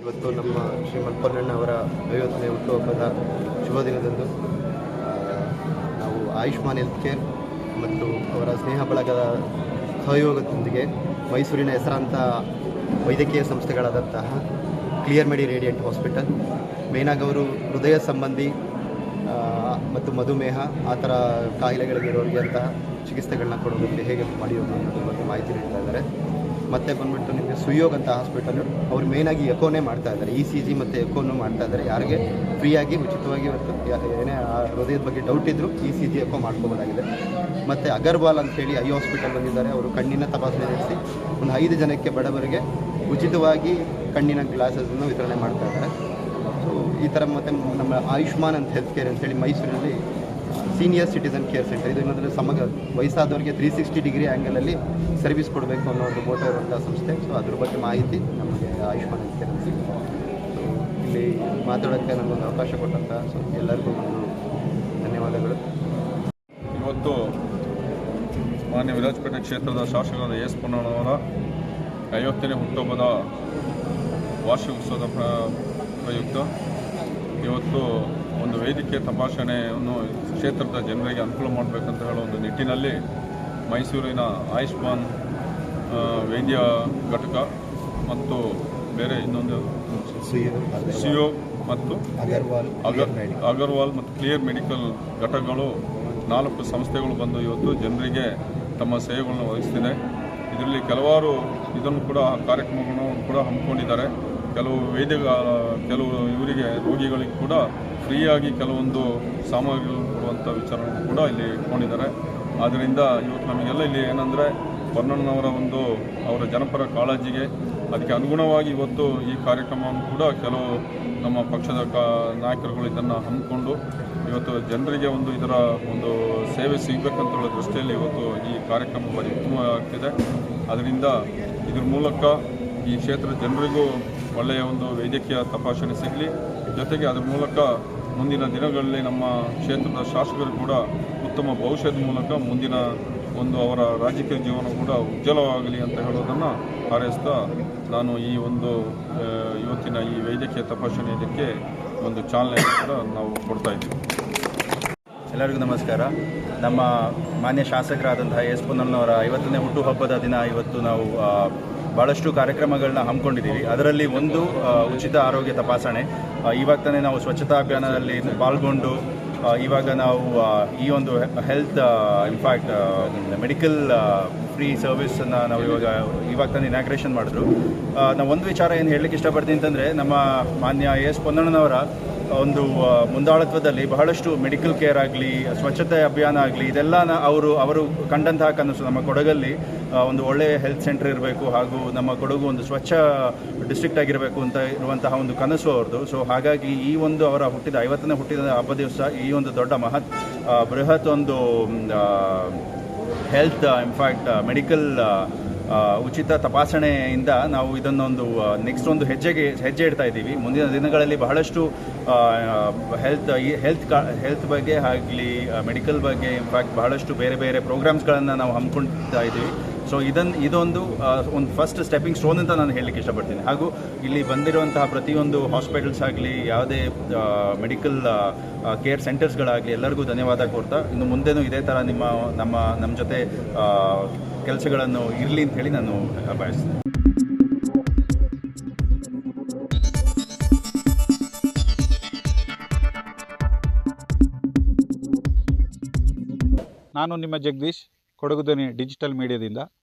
ಇವತ್ತು ನಮ್ಮ ಶ್ರೀ ಮಲ್ಪಣ್ಣ ಅವರ ಐವತ್ತನೇ ಹುಟ್ಟುಹಬ್ಬದ ಶುಭ ದಿನದಂದು. ಆಯುಷ್ಮಾನ್ ಹೆಲ್ತ್ ಕೇರ್ ಮತ್ತು ಅವರ ಸ್ನೇಹ ಬಳಗದ ಸಹಯೋಗದೊಂದಿಗೆ ಮೈಸೂರಿನ ಹೆಸರಾಂತ ವೈದ್ಯಕೀಯ ಸಂಸ್ಥೆಗಳಾದಂತಹ ಕ್ಲಿಯರ್ ಮೆಡಿ ರೇಡಿಯಂಟ್ ಹಾಸ್ಪಿಟಲ್ ಮೇನಾಗಿ ಅವರು ಹೃದಯ ಸಂಬಂಧಿ ಮತ್ತು ಮಧುಮೇಹ, ಆ ಥರ ಕಾಯಿಲೆಗಳಿಗೆ ಇರೋರಿಗೆ ಅಂತಹ ಚಿಕಿತ್ಸೆಗಳನ್ನ ಕೊಡೋದಕ್ಕೆ ಹೇಗೆ ಮಾಡಿರೋದು ಅನ್ನೋದ್ರ ಬಗ್ಗೆ ಮಾಹಿತಿ ನೀಡ್ತಾ ಇದ್ದಾರೆ. ಮತ್ತೆ ಬಂದ್ಬಿಟ್ಟು ನಿಮಗೆ ಸುಯೋಗ್ ಅಂತ ಹಾಸ್ಪಿಟಲು ಅವ್ರು ಮೇಯ್ನಾಗಿ ಎಕೋನೇ ಮಾಡ್ತಾ ಇದ್ದಾರೆ. ಇ ಸಿ ಜಿ ಮತ್ತು ಎಕೋನು ಮಾಡ್ತಾ ಇದ್ದಾರೆ. ಯಾರಿಗೆ? ಫ್ರೀಯಾಗಿ ಉಚಿತವಾಗಿ ಯಾ- ಏನೇ ಹೃದಯದ ಬಗ್ಗೆ ಡೌಟ್ ಇದ್ದರೂ ಇ ಸಿ ಜಿ ಎಕೋ ಮಾಡ್ಕೋಬೋದಾಗಿದೆ. ಮತ್ತು ಅಗರ್ವಾಲ್ ಅಂತೇಳಿ ಐ ಹಾಸ್ಪಿಟಲ್ ಬಂದಿದ್ದಾರೆ. ಅವರು ಕಣ್ಣಿನ ತಪಾಸಣೆ ನಡೆಸಿ ಒಂದು ಐದು ಜನಕ್ಕೆ ಬಡವರಿಗೆ ಉಚಿತವಾಗಿ ಕಣ್ಣಿನ ಗ್ಲಾಸಸನ್ನು ವಿತರಣೆ ಮಾಡ್ತಾ ಇದ್ದಾರೆ. ಸೊ ಈ ಥರ ಮತ್ತು ನಮ್ಮ ಆಯುಷ್ಮಾನ್ ಅಂತ ಹೆಲ್ತ್ ಕೇರ್ ಅಂತೇಳಿ ಮೈಸೂರಿನಲ್ಲಿ ಸೀನಿಯರ್ ಸಿಟಿಸನ್ ಕೇರ್ ಸೆಂಟರ್. ಇದು ಏನಂದರೆ ಸಮಗ ವಯಸ್ಸಾದವರಿಗೆ ತ್ರೀ ಸಿಕ್ಸ್ಟಿ ಡಿಗ್ರಿ ಆ್ಯಂಗಲಲ್ಲಿ ಸರ್ವಿಸ್ ಕೊಡಬೇಕು ಅನ್ನೋ ಒಂದು ಮೋಟೋ ಇರುವಂಥ ಸಂಸ್ಥೆ. ಸೊ ಅದ್ರ ಬಗ್ಗೆ ಮಾಹಿತಿ ನಮಗೆ ಆಯುಷ್ಮಾನ್ ಕೇರ್ ಸಿಗುತ್ತೆ. ಇಲ್ಲಿ ಮಾತಾಡೋಕ್ಕೆ ನಮಗೊಂದು ಅವಕಾಶ ಕೊಟ್ಟಂಥ ಸೊ, ಎಲ್ಲರಿಗೂ ಒಂದು ಧನ್ಯವಾದಗಳು. ಇವತ್ತು ಮಾನ್ಯ ವಿರಾಜಪೇಟೆ ಕ್ಷೇತ್ರದ ಶಾಸಕರಾದ ಎಸ್ ಪೊನ್ನಣ್ಣವರ ಐವತ್ತನೇ ಹುಟ್ಟುಹಬ್ಬದ ವಾರ್ಷಿಕೋತ್ಸವದ ಪ್ರ, ಪ್ರಯುಕ್ತ. ಇವತ್ತು ಒಂದು ವೇದಿಕೆ ತಪಾಸಣೆಯನ್ನು ಕ್ಷೇತ್ರದ ಜನರಿಗೆ ಅನುಕೂಲ ಮಾಡಬೇಕಂತ ಹೇಳೋ ಒಂದು ನಿಟ್ಟಿನಲ್ಲಿ ಮೈಸೂರಿನ ಆಯುಷ್ಮಾನ್ ವೈದ್ಯ ಘಟಕ ಮತ್ತು ಬೇರೆ ಇನ್ನೊಂದು ಸಿಯೋ ಮತ್ತು ಅಗರ್ವಾಲ್ ಅಗರ್ವಾಲ್ ಮತ್ತು ಕ್ಲಿಯರ್ ಮೆಡಿಕಲ್ ಘಟಕಗಳು ನಾಲ್ಕು ಸಂಸ್ಥೆಗಳು ಬಂದು ಇವತ್ತು ಜನರಿಗೆ ತಮ್ಮ ಸೇವೆಗಳನ್ನು ಒದಗಿಸ್ತಿದೆ. ಇದರಲ್ಲಿ ಕೆಲವಾರು ಇದನ್ನು ಕೂಡ ಕಾರ್ಯಕ್ರಮಗಳನ್ನು ಕೂಡ ಹಮ್ಮಿಕೊಂಡಿದ್ದಾರೆ. ಕೆಲವು ವೈದ್ಯ ಕೆಲವು ಇವರಿಗೆ ರೋಗಿಗಳಿಗೆ ಕೂಡ ಫ್ರೀಯಾಗಿ ಕೆಲವೊಂದು ಸಾಮಗ್ರಿಗಳು ಕೊಡುವಂಥ ವಿಚಾರವನ್ನು ಕೂಡ ಇಲ್ಲಿ ಇಟ್ಕೊಂಡಿದ್ದಾರೆ. ಆದ್ದರಿಂದ ಇವತ್ತು ನಮಗೆಲ್ಲ ಇಲ್ಲಿ ಏನಂದರೆ ಪೊನ್ನಣ್ಣನವರ ಒಂದು ಅವರ ಜನಪರ ಕಾಳಜಿಗೆ ಅದಕ್ಕೆ ಅನುಗುಣವಾಗಿ ಇವತ್ತು ಈ ಕಾರ್ಯಕ್ರಮವನ್ನು ಕೂಡ ಕೆಲವು ನಮ್ಮ ಪಕ್ಷದ ಕಾ ನಾಯಕರುಗಳು ಇದನ್ನು ಹಮ್ಮಿಕೊಂಡು ಇವತ್ತು ಜನರಿಗೆ ಒಂದು ಇದರ ಒಂದು ಸೇವೆ ಸಿಗಬೇಕಂತ ಹೇಳೋ ದೃಷ್ಟಿಯಲ್ಲಿ ಇವತ್ತು ಈ ಕಾರ್ಯಕ್ರಮ ಭಾರಿ ಉತ್ತಮವಾಗ್ತಿದೆ. ಅದರಿಂದ ಇದ್ರ ಮೂಲಕ ಈ ಕ್ಷೇತ್ರದ ಜನರಿಗೂ ಒಳ್ಳೆಯ ಒಂದು ವೈದ್ಯಕೀಯ ತಪಾಸಣೆ ಸಿಗಲಿ. ಜೊತೆಗೆ ಅದರ ಮೂಲಕ ಮುಂದಿನ ದಿನಗಳಲ್ಲಿ ನಮ್ಮ ಕ್ಷೇತ್ರದ ಶಾಸಕರು ಕೂಡ ಉತ್ತಮ ಭವಿಷ್ಯದ ಮೂಲಕ ಮುಂದಿನ ಒಂದು ಅವರ ರಾಜಕೀಯ ಜೀವನ ಕೂಡ ಉಜ್ವಲವಾಗಲಿ ಅಂತ ಹೇಳೋದನ್ನು ಹಾರೈಸ್ತಾ ನಾನು ಈ ಒಂದು ಇವತ್ತಿನ ಈ ವೈದ್ಯಕೀಯ ತಪಾಸಣೆ ಇದಕ್ಕೆ ಒಂದು ಚಾಲನೆ ಕೂಡ ನಾವು ಕೊಡ್ತಾ ಇದ್ದೀವಿ. ಎಲ್ಲರಿಗೂ ನಮಸ್ಕಾರ. ನಮ್ಮ ಮಾನ್ಯ ಶಾಸಕರಾದಂತಹ ಎಸ್ ಪೊನ್ನಣ್ಣವರ ಐವತ್ತನೇ ಹುಟ್ಟುಹಬ್ಬದ ದಿನ ಇವತ್ತು ನಾವು ಭಾಳಷ್ಟು ಕಾರ್ಯಕ್ರಮಗಳನ್ನ ಹಮ್ಮಿಕೊಂಡಿದ್ದೀವಿ. ಅದರಲ್ಲಿ ಒಂದು ಉಚಿತ ಆರೋಗ್ಯ ತಪಾಸಣೆ. ಇವಾಗ ತಾನೇ ನಾವು ಸ್ವಚ್ಛತಾ ಅಭಿಯಾನದಲ್ಲಿ ಪಾಲ್ಗೊಂಡು ಇವಾಗ ನಾವು ಈ ಒಂದು health in fact medical free ಸರ್ವಿಸನ್ನು ನಾವು ಇವಾಗ ಇವಾಗ ತಾನೇ ಇನಾಗ್ರೇಷನ್ ಮಾಡಿದ್ರು. ನಾವು ಒಂದು ವಿಚಾರ ಏನು ಹೇಳಲಿಕ್ಕೆ ಇಷ್ಟಪಡ್ತೀನಿ ಅಂತಂದರೆ, ನಮ್ಮ ಮಾನ್ಯ ಎಸ್ ಪೊನ್ನಣ್ಣನವರ ಒಂದು ಮುಂದಾಳತ್ವದಲ್ಲಿ ಬಹಳಷ್ಟು ಮೆಡಿಕಲ್ ಕೇರ್ ಆಗಲಿ, ಸ್ವಚ್ಛತೆ ಅಭಿಯಾನ ಆಗಲಿ, ಇದೆಲ್ಲ ಅವರು ಅವರು ಕಂಡಂತಹ ಕನಸು ನಮ್ಮ ಕೊಡಗಲ್ಲಿ ಒಂದು ಒಳ್ಳೆಯ ಹೆಲ್ತ್ ಸೆಂಟರ್ ಇರಬೇಕು ಹಾಗೂ ನಮ್ಮ ಕೊಡಗು ಒಂದು ಸ್ವಚ್ಛ ಡಿಸ್ಟ್ರಿಕ್ಟ್ ಆಗಿರಬೇಕು ಅಂತ ಇರುವಂತಹ ಒಂದು ಕನಸು ಅವ್ರದ್ದು ಸೊ ಹಾಗಾಗಿ ಈ ಒಂದು ಅವರ ಹುಟ್ಟಿದ, ಐವತ್ತನೇ ಹುಟ್ಟಿದ ಹಬ್ಬ ದಿವಸ ಈ ಒಂದು ದೊಡ್ಡ ಮಹತ್ ಬೃಹತ್ ಒಂದು ಹೆಲ್ತ್ ಇನ್ಫ್ಯಾಕ್ಟ್ ಮೆಡಿಕಲ್ ಉಚಿತ ತಪಾಸಣೆಯಿಂದ ನಾವು ಇದನ್ನೊಂದು ನೆಕ್ಸ್ಟ್ ಒಂದು ಹೆಜ್ಜೆಗೆ, ಹೆಜ್ಜೆ ಇಡ್ತಾ ಇದ್ದೀವಿ. ಮುಂದಿನ ದಿನಗಳಲ್ಲಿ ಬಹಳಷ್ಟು ಹೆಲ್ತ್ ಹೆಲ್ತ್ ಹೆಲ್ತ್ ಬಗ್ಗೆ ಆಗಲಿ ಮೆಡಿಕಲ್ ಬಗ್ಗೆ ಇನ್ಫ್ಯಾಕ್ಟ್ ಬಹಳಷ್ಟು ಬೇರೆ ಬೇರೆ ಪ್ರೋಗ್ರಾಮ್ಸ್ಗಳನ್ನು ನಾವು ಹಮ್ಮಿಕೊಳ್ತಾ ಇದ್ದೀವಿ. ಸೊ ಇದನ್ನು ಇದೊಂದು ಒಂದು ಫಸ್ಟ್ ಸ್ಟೆಪ್ಪಿಂಗ್ ಸ್ಟೋನ್ ಅಂತ ನಾನು ಹೇಳಲಿಕ್ಕೆ ಇಷ್ಟಪಡ್ತೀನಿ. ಹಾಗೂ ಇಲ್ಲಿ ಬಂದಿರುವಂತಹ ಪ್ರತಿಯೊಂದು ಹಾಸ್ಪಿಟಲ್ಸ್ ಆಗಲಿ, ಯಾವುದೇ ಮೆಡಿಕಲ್ ಕೇರ್ ಸೆಂಟರ್ಸ್ಗಳಾಗಲಿ ಎಲ್ಲರಿಗೂ ಧನ್ಯವಾದ ಕೋರ್ತಾ. ಇನ್ನು ಮುಂದೆನೂ ಇದೇ ಥರ ನಿಮ್ಮ, ನಮ್ಮ ನಮ್ಮ ಜೊತೆ ಕೆಲಸಗಳನ್ನು ಇರಲಿ ಅಂತ ಹೇಳಿ ನಾನು ಬಯಸ್ತೀನಿ ನಾನು ನಿಮ್ಮ ಜಗದೀಶ್, ಕೊಡಗು ಧ್ವನಿ ಡಿಜಿಟಲ್ ಮೀಡಿಯಾದಿಂದ